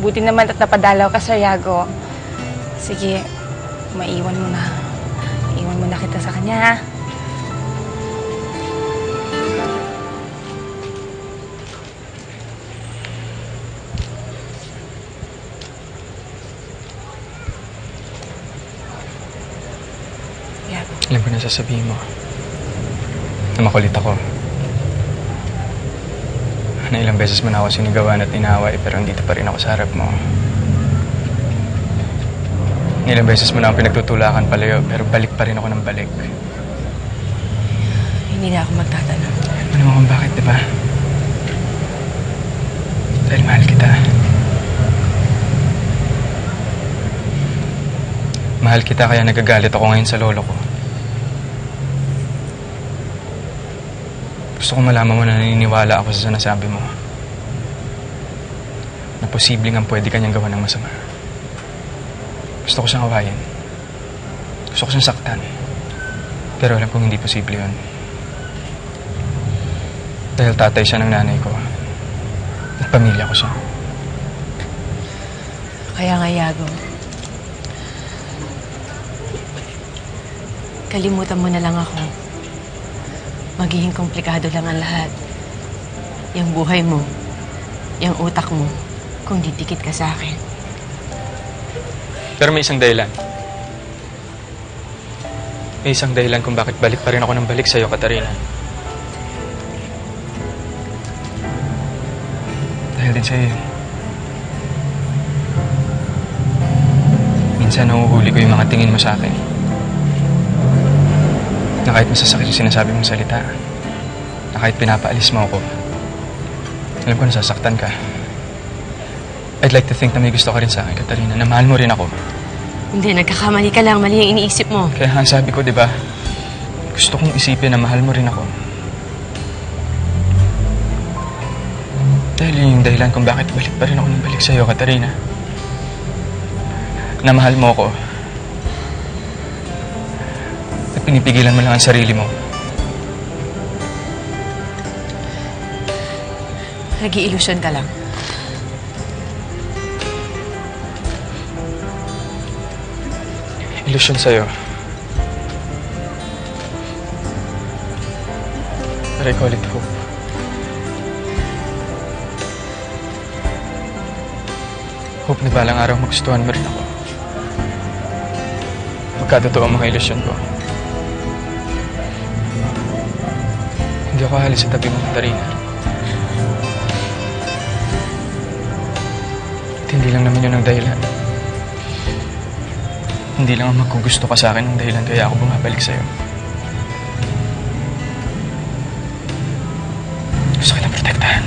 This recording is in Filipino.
Buti naman at napadalaw ka, Sir Yago. Sige, maiwan mo na. Iwan mo na kita sa kanya, ha? Alam ko na sasabihin mo. Na makulit ako. Na ilang beses mo na ako sinigawan at inaway pero andito pa rin ako sa harap mo. Na Ilang beses mo na akong pinagtutulakan palayo pero balik pa rin ako ng balik. Hindi na ako magtatanong. Alam mo kung bakit, di ba? Dahil mahal kita. Mahal kita kaya nagagalit ako ngayon sa lolo ko. Gusto ko malaman mo na naniniwala ako sa sinasabi mo. Na posibleng ang pwede kanyang gawa ng masama. Gusto ko siyang awayin. Gusto ko siyang saktan. Pero alam kong hindi posible yun. Dahil tatay siya ng nanay ko. At pamilya ko siya. Kaya nga, Yago. Kalimutan mo na lang ako. Magiging komplikado lang ang lahat. Yung buhay mo, yung utak mo, kung didikit ka sa akin. Pero may isang dahilan. May isang dahilan kung bakit balik pa rin ako ng balik sa'yo, Katarina. Dahil din sa'yo. Minsan nahuhuli ko yung mga tingin mo sa akin. Na kahit masasakit yung sinasabi mong salita. Na kahit pinapaalis mo ako. Alam ko nasasaktan ka. I'd like to think na may gusto ka rin sa akin, Katarina, na mahal mo rin ako. Hindi, nagkakamali ka lang. Mali ang iniisip mo. Kaya nga sabi ko, di ba? Gusto kong isipin na mahal mo rin ako. Dahil yun yung dahilan kung bakit balik pa rin ako ng balik sa'yo, Katarina. Na mahal mo ako. Pinipigilan mo lang ang sarili mo. Nag-iilusyon ka lang. Ilusyon sa'yo. But I call it hope. Hope na balang araw magustuhan mo rin ako. Magkatotoo ang mga ilusyon ko. Hindi ako halis sa tabi mo, Katarina. At hindi lang naman yun ang dahilan. Hindi lang ang magkugusto ka sa akin ang dahilan kaya ako bumabalik sa'yo. Gusto kitang protektahan.